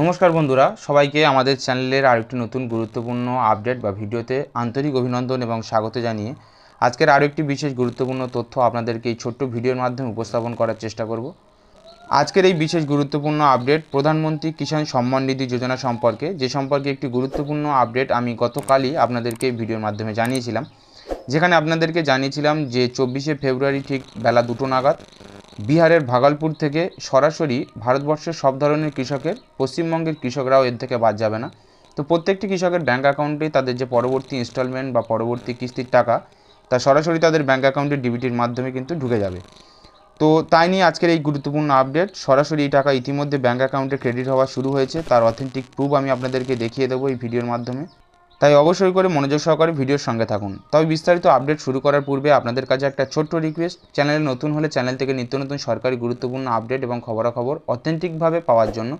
নমস্কার বন্ধুরা, সবাইকে আমাদের চ্যানেলের আরেকটি নতুন গুরুত্বপূর্ণ আপডেট বা ভিডিওতে আন্তরিক অভিনন্দন এবং স্বাগত জানিয়ে আজকের আরও একটি বিশেষ গুরুত্বপূর্ণ তথ্য আপনাদেরকে এই ছোট্ট ভিডিওর মাধ্যমে উপস্থাপন করার চেষ্টা করব। আজকের এই বিশেষ গুরুত্বপূর্ণ আপডেট প্রধানমন্ত্রী কিষাণ সম্মান নিধি যোজনা সম্পর্কে, যে সম্পর্কে একটি গুরুত্বপূর্ণ আপডেট আমি গতকালই আপনাদেরকে ভিডিওর মাধ্যমে জানিয়েছিলাম। যেখানে আপনাদেরকে জানিয়েছিলাম যে চব্বিশে ফেব্রুয়ারি ঠিক বেলা দুটো নাগাদ বিহারের ভাগলপুর থেকে সরাসরি ভারতবর্ষের সব ধরনের কৃষকের, পশ্চিমবঙ্গের কৃষকরাও এর থেকে বাদ যাবে না। তো প্রত্যেকটি কৃষকের ব্যাঙ্ক অ্যাকাউন্টে তাদের যে পরবর্তী ইনস্টলমেন্ট বা পরবর্তী কিস্তির টাকা, তা সরাসরি তাদের ব্যাঙ্ক অ্যাকাউন্টে ডিবিটির মাধ্যমে কিন্তু ঢুকে যাবে। তো তাই নিয়ে আজকের এই গুরুত্বপূর্ণ আপডেট সরাসরি এই টাকা ইতিমধ্যে ব্যাঙ্ক অ্যাকাউন্টে ক্রেডিট হওয়া শুরু হয়েছে। তার অথেন্টিক প্রুফ আমি আপনাদেরকে দেখিয়ে দেবো এই ভিডিওর মাধ্যমে। তাই অবশ্যই করে মনোযোগ সহকারে ভিডিওর সঙ্গে থাকুন। তবে বিস্তারিত আপডেট শুরু করার পূর্বে আপনাদের কাছে একটা ছোট্ট রিকোয়েস্ট চ্যানেলে নতুন হলে চ্যানেল থেকে নিত্য নতুন সরকারি গুরুত্বপূর্ণ আপডেট এবং খবরাখবর অথেন্টিকভাবে পাওয়ার জন্য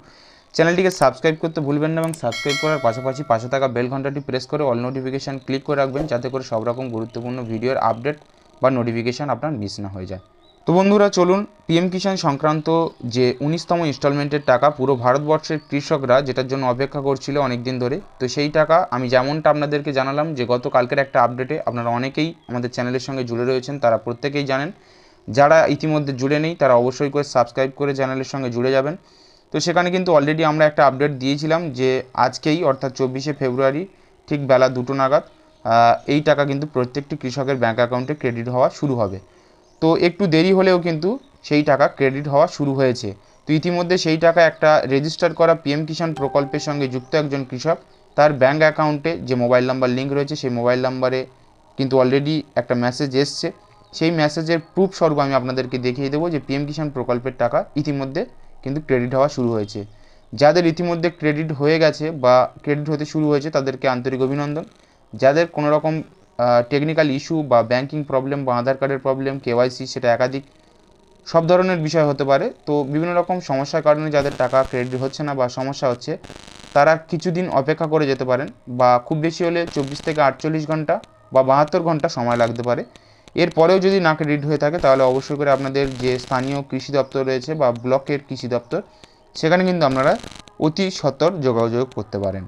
চ্যানেলটিকে সাবস্ক্রাইব করতে ভুলবেন না এবং সাবস্ক্রাইব করার পাশাপাশি পাশে থাকা বেল ঘন্টাটি প্রেস করে অল নোটিফিকেশান ক্লিক করে রাখবেন, যাতে করে সব রকম গুরুত্বপূর্ণ ভিডিওর আপডেট বা নোটিফিকেশান আপনার মিস না হয়ে যায়। তো বন্ধুরা চলুন পিএম কিষাণ সংক্রান্ত যে উনিশতম ইনস্টলমেন্টের টাকা পুরো ভারতবর্ষের কৃষকরা যেটার জন্য অপেক্ষা করছিল অনেক দিন ধরে, তো সেই টাকা আমি যেমনটা আপনাদেরকে জানালাম যে গত কালকের একটা আপডেটে আপনারা অনেকেই আমাদের চ্যানেলের সঙ্গে জুড়ে রয়েছেন, তারা প্রত্যেকেই জানেন। যারা ইতিমধ্যে জুড়ে নেই, তারা অবশ্যই করে সাবস্ক্রাইব করে চ্যানেলের সঙ্গে জুড়ে যাবেন। তো সেখানে কিন্তু অলরেডি আমরা একটা আপডেট দিয়েছিলাম যে আজকেই, অর্থাৎ চব্বিশে ফেব্রুয়ারি, ঠিক বেলা দুটো নাগাদ এই টাকা কিন্তু প্রত্যেকটি কৃষকের ব্যাঙ্ক অ্যাকাউন্টে ক্রেডিট হওয়া শুরু হবে। তো একটু দেরি হলেও কিন্তু সেই টাকা ক্রেডিট হওয়া শুরু হয়েছে। তো ইতিমধ্যে সেই টাকা একটা রেজিস্টার করা পিএম কিষাণ প্রকল্পের সঙ্গে যুক্ত একজন কৃষক, তার ব্যাঙ্ক অ্যাকাউন্টে যে মোবাইল নাম্বার লিঙ্ক রয়েছে, সেই মোবাইল নাম্বারে কিন্তু অলরেডি একটা মেসেজ এসছে। সেই মেসেজের প্রুফ স্বরূপ আমি আপনাদেরকে দেখিয়ে দেবো যে পিএম কিষাণ প্রকল্পের টাকা ইতিমধ্যে কিন্তু ক্রেডিট হওয়া শুরু হয়েছে। যাদের ইতিমধ্যে ক্রেডিট হয়ে গেছে বা ক্রেডিট হতে শুরু হয়েছে, তাদেরকে আন্তরিক অভিনন্দন। যাদের কোনো রকম টেকনিক্যাল ইস্যু বা ব্যাংকিং প্রবলেম বা আধার কার্ডের প্রবলেম কেওয়াইসি সেটা একাধিক সব ধরনের বিষয় হতে পারে। তো বিভিন্ন রকম সমস্যার কারণে যাদের টাকা ক্রেডিট হচ্ছে না বা সমস্যা হচ্ছে, তারা কিছুদিন অপেক্ষা করে যেতে পারেন বা খুব বেশি হলে চব্বিশ থেকে আটচল্লিশ ঘণ্টা বা বাহাত্তর ঘণ্টা সময় লাগতে পারে। এরপরেও যদি না ক্রেডিট হয়ে থাকে, তাহলে অবশ্যই করে আপনাদের যে স্থানীয় কৃষি দপ্তর রয়েছে বা ব্লকের কৃষি দপ্তর, সেখানে কিন্তু আপনারা অতি সত্বর যোগাযোগ করতে পারেন।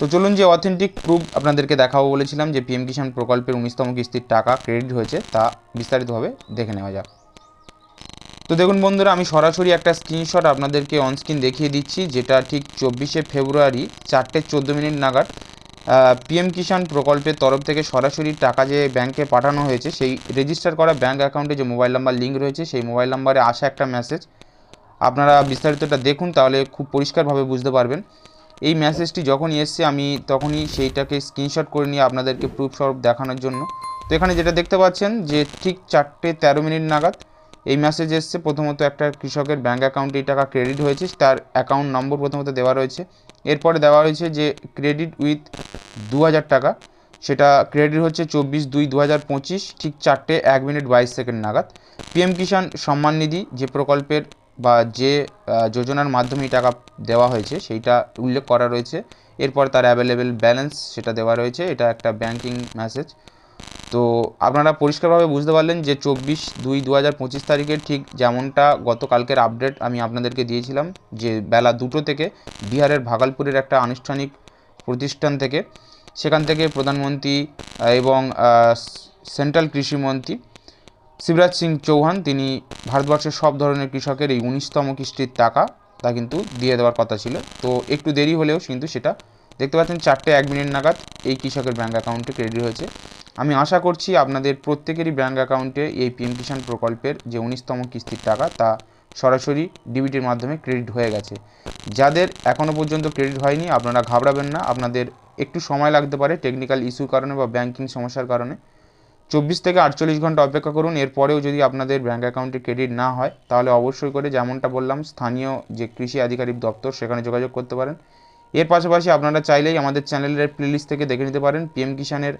তো চলুন যে অথেন্টিক প্রুফ আপনাদেরকে দেখাবো বলেছিলাম যে পিএম কিষাণ প্রকল্পের উনিশতম কিস্তির টাকা ক্রেডিট হয়েছে, তা বিস্তারিতভাবে দেখে নেওয়া যাক। তো দেখুন বন্ধুরা, আমি সরাসরি একটা স্ক্রিনশট আপনাদেরকে অনস্ক্রিন দেখিয়ে দিচ্ছি, যেটা ঠিক চব্বিশে ফেব্রুয়ারি চারটে চোদ্দ মিনিট নাগাদ পিএম কিষাণ প্রকল্পের তরফ থেকে সরাসরি টাকা যে ব্যাংকে পাঠানো হয়েছে, সেই রেজিস্টার করা ব্যাঙ্ক অ্যাকাউন্টে যে মোবাইল নাম্বার লিঙ্ক রয়েছে, সেই মোবাইল নাম্বারে আসা একটা মেসেজ আপনারা বিস্তারিতটা দেখুন, তাহলে খুব পরিষ্কারভাবে বুঝতে পারবেন। এই মেসেজটি যখনই এসছে, আমি তখনই সেইটাকে স্ক্রিনশট করে নিয়ে আপনাদেরকে প্রুফ স্বরূপ দেখানোর জন্য। তো এখানে যেটা দেখতে পাচ্ছেন যে ঠিক চারটে তেরো মিনিট নাগাদ এই মেসেজ এসছে। প্রথমত একটা কৃষকের ব্যাঙ্ক অ্যাকাউন্টে টাকা ক্রেডিট হয়েছে, তার অ্যাকাউন্ট নম্বর প্রথমত দেওয়া রয়েছে। এরপরে দেওয়া হয়েছে যে ক্রেডিট উইথ দু হাজার টাকা, সেটা ক্রেডিট হচ্ছে চব্বিশ দুই দু ঠিক চারটে এক মিনিট বাইশ সেকেন্ড নাগাদ। পিএম কিষাণ সম্মান নিধি, যে প্রকল্পের বা যে যোজনার মাধ্যমে টাকা দেওয়া হয়েছে, সেইটা উল্লেখ করা রয়েছে। এরপর তার অ্যাভেলেবেল ব্যালেন্স সেটা দেওয়া রয়েছে। এটা একটা ব্যাংকিং মেসেজ তো আপনারা পরিষ্কারভাবে বুঝতে পারলেন যে চব্বিশ দুই দু হাজার পঁচিশ তারিখের ঠিক যেমনটা গতকালকের আপডেট আমি আপনাদেরকে দিয়েছিলাম, যে বেলা দুটো থেকে বিহারের ভাগলপুরের একটা আনুষ্ঠানিক প্রতিষ্ঠান থেকে, সেখান থেকে প্রধানমন্ত্রী এবং সেন্ট্রাল কৃষিমন্ত্রী শিবরাজ সিং চৌহান, তিনি ভারতবর্ষের সব ধরনের কৃষকের এই উনিশতম কিস্তির টাকা তা কিন্তু দিয়ে দেওয়ার কথা ছিল। তো একটু দেরি হলেও কিন্তু সেটা দেখতে পাচ্ছেন চারটে এক মিনিট নাগাদ এই কৃষকের ব্যাঙ্ক অ্যাকাউন্টে ক্রেডিট হয়েছে। আমি আশা করছি আপনাদের প্রত্যেকেরই ব্যাঙ্ক অ্যাকাউন্টে এই পিএম কিষাণ প্রকল্পের যে উনিশতম কিস্তির টাকা তা সরাসরি ডিবিটির মাধ্যমে ক্রেডিট হয়ে গেছে। যাদের এখনও পর্যন্ত ক্রেডিট হয়নি, আপনারা ঘাবড়াবেন না। আপনাদের একটু সময় লাগতে পারে টেকনিক্যাল ইস্যুর কারণে বা ব্যাংকিং সমস্যার কারণে। চব্বিশ থেকে আটচল্লিশ ঘণ্টা অপেক্ষা করুন। এরপরেও যদি আপনাদের ব্যাঙ্ক অ্যাকাউন্টে ক্রেডিট না হয়, তাহলে অবশ্যই করে যেমনটা বললাম, স্থানীয় যে কৃষি আধিকারিক দপ্তর, সেখানে যোগাযোগ করতে পারেন। এর পাশাপাশি আপনারা চাইলেই আমাদের চ্যানেলের প্লেলিস্ট থেকে দেখে নিতে পারেন পিএম কিষাণের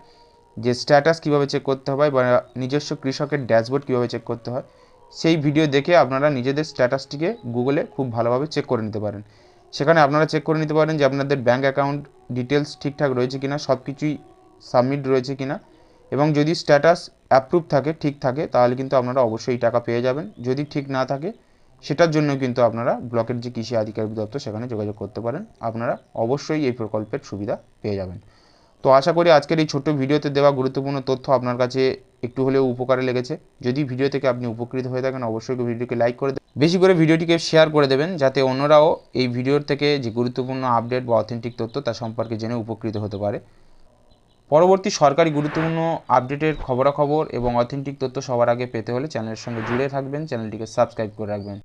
যে স্ট্যাটাস কীভাবে চেক করতে হয় বা নিজস্ব কৃষকের ড্যাশবোর্ড কীভাবে চেক করতে হয়, সেই ভিডিও দেখে আপনারা নিজেদের স্ট্যাটাসটিকে গুগলে খুব ভালোভাবে চেক করে নিতে পারেন। সেখানে আপনারা চেক করে নিতে পারেন যে আপনাদের ব্যাঙ্ক অ্যাকাউন্ট ডিটেলস ঠিকঠাক রয়েছে কিনা সব কিছুই সাবমিট রয়েছে কিনা। এবং যদি স্ট্যাটাস অ্যাপ্রুভ থাকে, ঠিক থাকে, তাহলে কিন্তু আপনারা অবশ্যই টাকা পেয়ে যাবেন। যদি ঠিক না থাকে, সেটার জন্য কিন্তু আপনারা ব্লকের যে কৃষি আধিকারিক দপ্তর, সেখানে যোগাযোগ করতে পারেন। আপনারা অবশ্যই এই প্রকল্পের সুবিধা পেয়ে যাবেন। তো আশা করি আজকের এই ছোট্ট ভিডিওতে দেওয়া গুরুত্বপূর্ণ তথ্য আপনার কাছে একটু হলেও উপকারে লেগেছে। যদি ভিডিও থেকে আপনি উপকৃত হয়ে থাকেন, অবশ্যই ভিডিওকে লাইক করে বেশি করে ভিডিওটিকে শেয়ার করে দেবেন, যাতে অন্যরাও এই ভিডিওর থেকে যে গুরুত্বপূর্ণ আপডেট বা অথেন্টিক তথ্য তার সম্পর্কে জেনে উপকৃত হতে পারে। পরবর্তী সরকারি গুরুত্বপূর্ণ আপডেটের খবরাখবর এবং অথেন্টিক তথ্য সবার আগে পেতে হলে চ্যানেলের সঙ্গে জুড়ে থাকবেন। চ্যানেলটিকে সাবস্ক্রাইব করে রাখবেন।